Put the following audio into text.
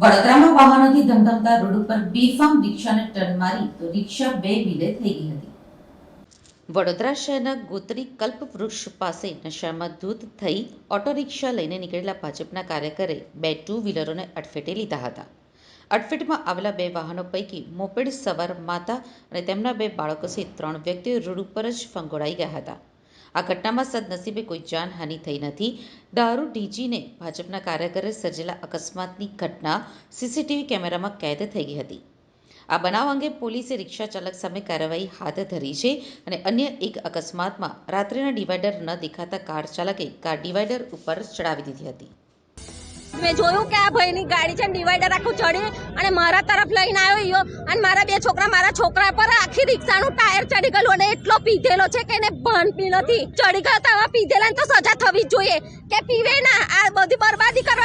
વાહનોથી ધમધમતા road ઉપર બેફામ રિક્ષાને turn મારી તો રિક્ષા બે વ્હીલે થઈ ગઈ હતી. વડોદરા શહેરના ગોત્રી કલ્પવૃક્ષ પાસે નશામાં ધૂત થઈ ઓટો રિક્ષા લઈને નીકળેલા ભાજપના કાર્યકરે બે ટુ વ્હીલરોને અડફેટે લીધા હતા. અડફેટમાં આવેલા બે વાહનો પૈકી મોપેડ સવાર માતા અને તેમના બે બાળકો સહિત ત્રણ વ્યક્તિઓ રોડ ઉપર જ ફંગોળાઈ ગયા હતા. આ ઘટનામાં સદનસીબે કોઈ જાનહાનિ થઈ નથી. દારૂ ઢીંચીને ભાજપના કાર્યકરે સર્જેલા અકસ્માતની ઘટના સીસીટીવી કેમેરામાં કેદ થઈ ગઈ હતી. આ બનાવ અંગે પોલીસે રિક્ષા ચાલક સામે કાર્યવાહી હાથ ધરી છે અને અન્ય એક અકસ્માતમાં રાત્રિના ડિવાઈડર ન દેખાતા કાર ચાલકે કાર ડિવાઈડર ઉપર ચડાવી દીધી હતી. મેં જોયું કે આ ભાઈની ગાડી છે ડિવાઈડર આખું ચડી અને મારા તરફ લઈને આવ્યો યો અને મારા બે છોકરા મારા છોકરા પર આખી રિક્ષાનું ટાયર ચડી ગયેલું અને એટલો પીધેલો છે કે એને ભાન પી નથી. ચડી ગયો તો આવા પીધેલા તો સજા થવી જોઈએ. કે પીવે ના. આ બધી બરબાદી કરવા